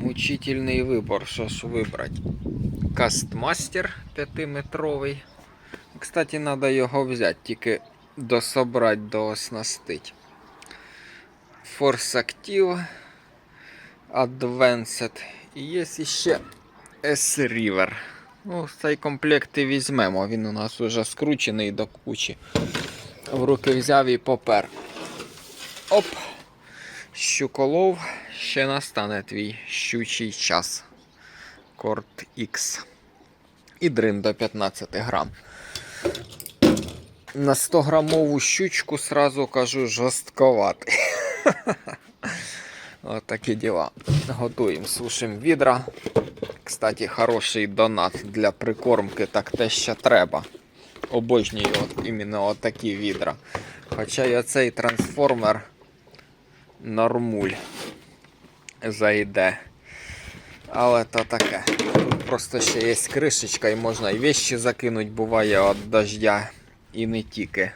Мучительний вибор, що ж вибрати. Кастмастер 5-метровий. Кстати, треба його взяти, тільки дособрати, дооснастить. Force Active Advanced. І є ще S-River. Ну, цей комплект і візьмемо. Він у нас вже скручений до кучі. В руки взяв і попер. Оп! Щуколов. Ще настане твій щучий час. Корт X. І дрин до 15 грам. На 100 грамову щучку сразу кажу жорстковатий. От такі діла. Готуємо, сушимо відра. Кстати, хороший донат для прикормки, так те, що треба. Обожнюю от іменно от такі відра. Хоча й оцей трансформер нормуль зайде. Але то таке. Тут просто ще є кришечка і можна і вещі закинути, буває від дождя і не тільки.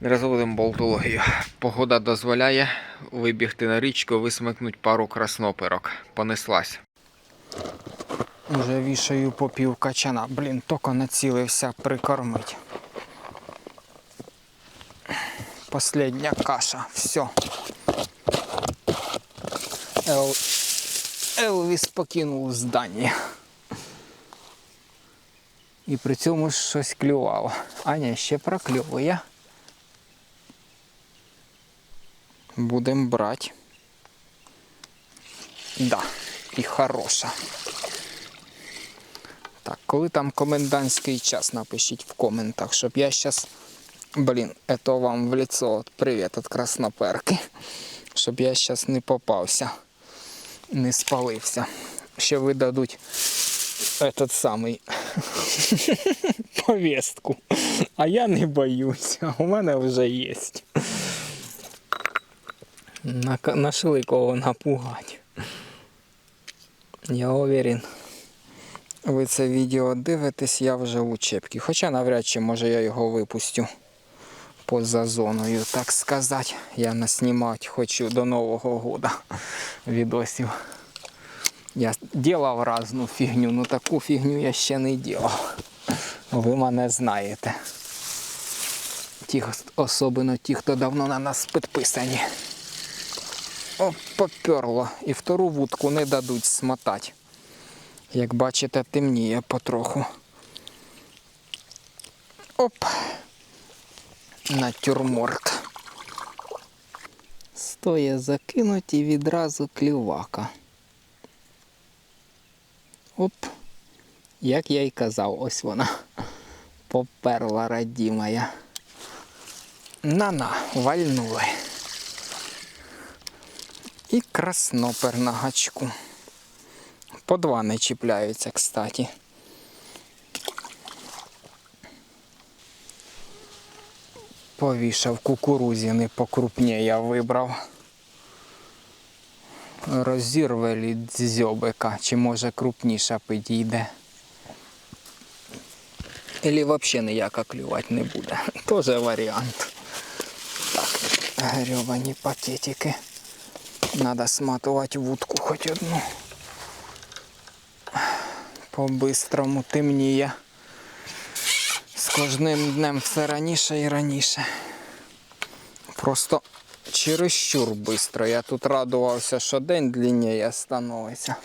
Не розводимо болтологію. Погода дозволяє вибігти на річку, висмикнути пару красноперок. Понеслась. Уже вішаю по пів качана. Блін, тільки націлився прикормить. Последня каша. Все. Ел... Елвіс покинув здання. І при цьому щось клювало. Аня ще прокльовує. Будем брати. Да, і хороша. Так, коли там комендантський час, напишіть в коментах, щоб я зараз, блін, это вам в лицо, от, привіт від красноперки, щоб я зараз не попався, не спалився. Ще видадуть этот самий повістку. А я не боюся, у мене вже є. Нашли кого напугати. Я уверен. Ви це відео дивитесь, я вже в учебці. Хоча навряд чи може я його випустю поза зоною, так сказати. Я наснімати хочу до Нового года відосів. Я делав разну фігню, ну таку фігню я ще не делав. Ви мене знаєте. Ті, особливо ті, хто давно на нас підписані. О, поперло. І втору вудку не дадуть смотати. Як бачите, темніє потроху. Оп. Натюрморт. Стоє закинуть і відразу клювака. Оп. Як я й казав, ось вона. Поперла радімая. На-на, вальнули. І краснопер на гачку. По два не чіпляються, кстати. Повішав кукурузіни покрупніє я вибрав. Розірве від зьобика, чи може крупніша підійде. Ілі взагалі ніяка клювати не буде. Тоже варіант. Так, грьобані пакетики. Надо сматувати вудку хоч одну. По-бистрому темніє. Кожним днем все раніше і раніше. Просто чересчур бистро. Я тут радувався, що день длинніє становиться.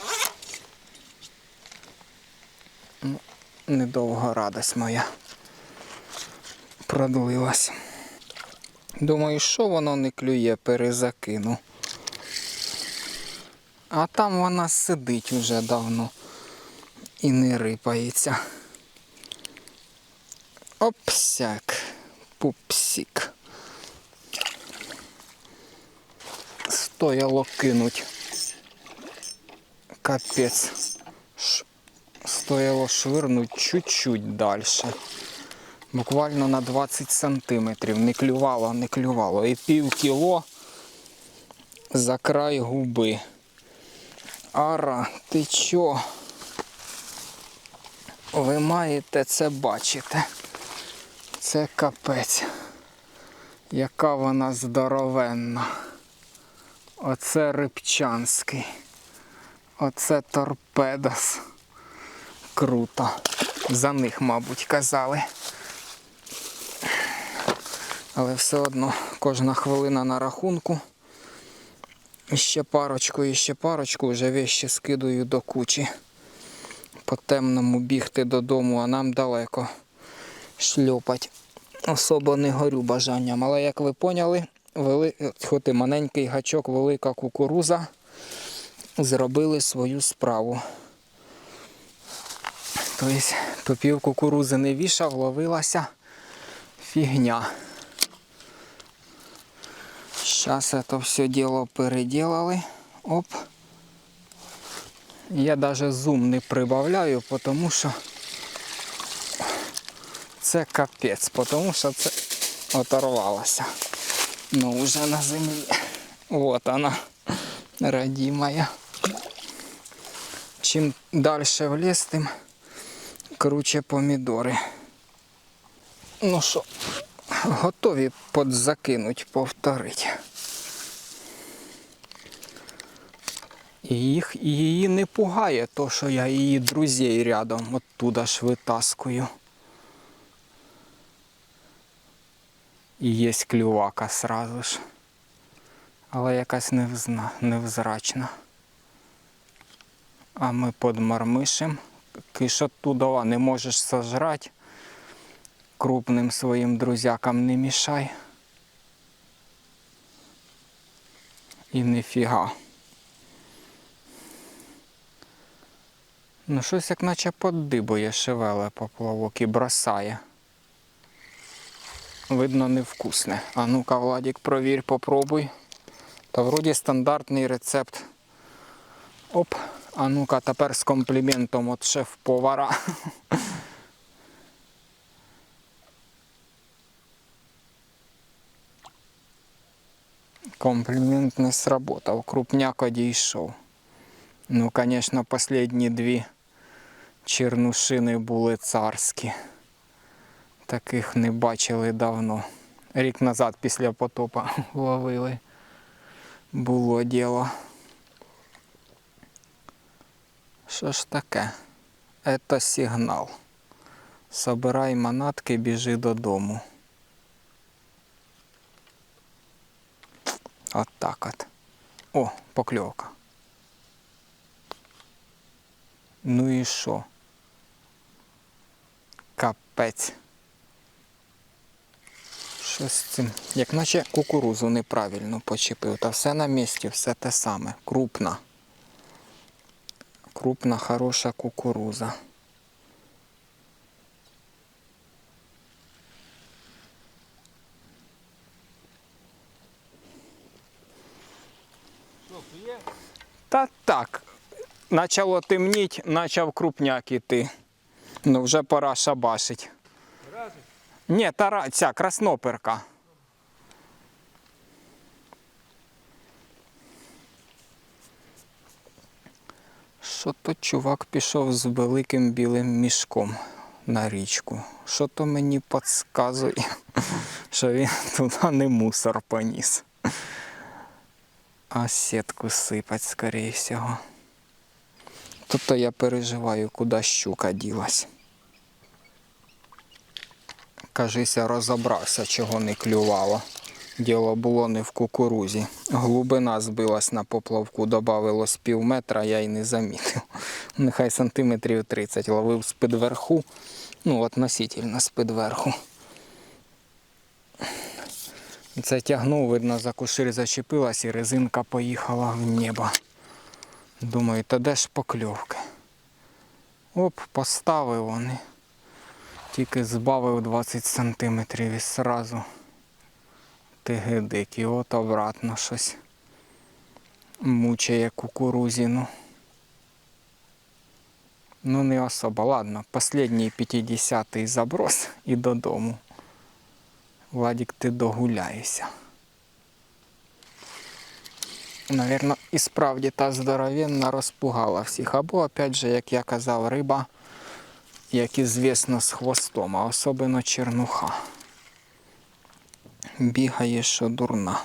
Ну, недовго радость моя продлилась. Думаю, що воно не клює, перезакину. А там вона сидить уже давно і не рипається. Опсяк, пупсик. Стояло кинуть. Капець. Стояло швирнуть чуть-чуть далі. Буквально на 20 сантиметрів. Не клювало, не клювало. І пів кіло за край губи. Ара, ти чо? Ви маєте це бачити. Це капець. Яка вона здоровенна. Оце рибчанський. Оце торпедос. Круто. За них, мабуть, казали. Але все одно кожна хвилина на рахунку. Ще парочку, і ще парочку, вже вещі скидую до кучі. По темному бігти додому, а нам далеко шльопать. Особо не горю бажанням. Але як ви поняли, вели... хоч і маленький гачок, велика кукуруза зробили свою справу. Тобто то пів кукурузи не вішав, ловилася фігня. Сейчас это все дело переделали. Оп. Я даже зум не прибавляю, потому що це капець, тому що це оторвалося. Ну, вже на землі. Вот она, родимая. Чим далі в ліс, тим круче помідори. Ну що, готові подзакинуть, повторить. І їх її не пугає, то що я її друзей рядом оттуда ж витаскую. І є клювака сразу ж. Але якась невзна, невзрачна. А ми подмармишем. Киш оттуда не можеш сожрати. Крупним своїм друзякам не мішай. І ніфіга. Ну, щось як наче поддибує шевеле поплавок і бросає. Видно, невкусне. А ну-ка, Владік, провір, попробуй. Та вроді стандартний рецепт. Оп. А ну-ка, тепер з компліментом від шеф-повара. Комплімент не сработав, крупняк одійшов. Ну, звісно, останні дві чернушини були царські. Таких не бачили давно. Рік назад після потопа ловили. Було діло. Що ж таке? Это сигнал. Собирай манатки, біжи додому. От так от. О, покльовка. Ну і що? Капець. Що з цим? Як наче кукурузу неправильно почепив. Та все на місці, все те саме. Крупна. Крупна, хороша кукуруза. Та так. Почало темніть, почав крупняк іти. Ну вже пора шабашить. Ні, тара, ця красноперка. Що то чувак пішов з великим білим мішком на річку. Що то мені підказує, що він туди не мусор поніс. А сітку сипать, скоріше всього. Тобто я переживаю, куди щука ділась. Кажися, розібрався, чого не клювало. Діло було не в кукурузі. Глибина збилась на поплавку, додавилось пів метра, я й не замітив. Нехай сантиметрів 30 ловив з-під верху. Ну, относительно з-під верху. Це тягнув, видно, за кушир зачепилась і резинка поїхала в небо. Думаю, та де ж покльовки? Оп, поставив вони. Тільки збавив 20 сантиметрів і сразу тигидик. І от обратно щось мучає кукурузину. Ну не особо. Ладно, последній 50-й заброс і додому. Владик, ти догуляєшся. Навірно, і справді та здоровенна розпугала всіх. Або, опять же, як я казав, риба, як ізвісно, з хвостом, а особливо чернуха. Бігає, що дурна.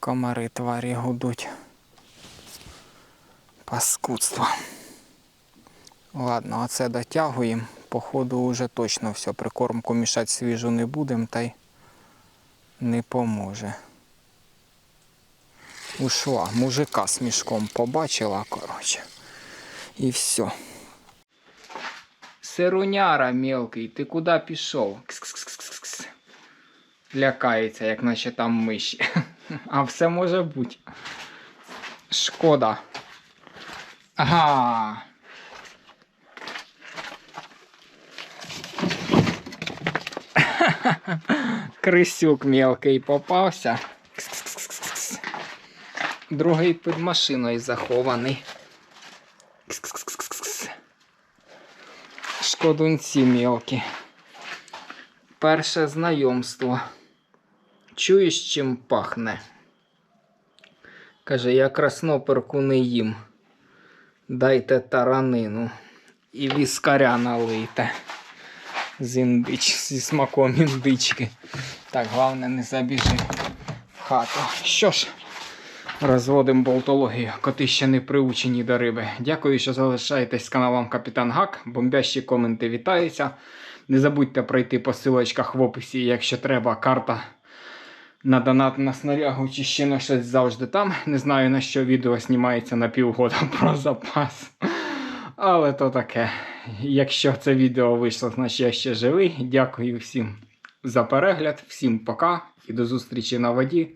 Комари тварі гудуть. Паскудство. Ладно, оце дотягуємо. Походу вже точно все. Прикормку мішати свіжу не будемо, та й не поможе. Ушла. Мужика з мішком побачила, коротше. І все. Сируняра мелкий, ти куди пішов? Кс-кс-кс-кс-кс. Лякається, як наче там миші. А все може бути. Шкода. Ага. Крисюк мелкий попався. Другий під машиною захований. Шкодунці мелкі. Перше знайомство. Чуєш, чим пахне? Каже, я красноперку не їм. Дайте таранину і віскаря налийте. З індич, зі смаком індички. Так, головне не забіжи в хату. Що ж, розводимо болтологію. Коти ще не приучені до риби. Дякую, що залишаєтесь з каналом Капітан Гак. Бомбящі коменти вітаються. Не забудьте пройти по силочках в описі, якщо треба, карта на донат на снарягу чи ще на щось завжди там. Не знаю на що відео знімається на півгода про запас. Але то таке. Якщо це відео вийшло, значить я ще живий. Дякую всім за перегляд, всім пока і до зустрічі на воді.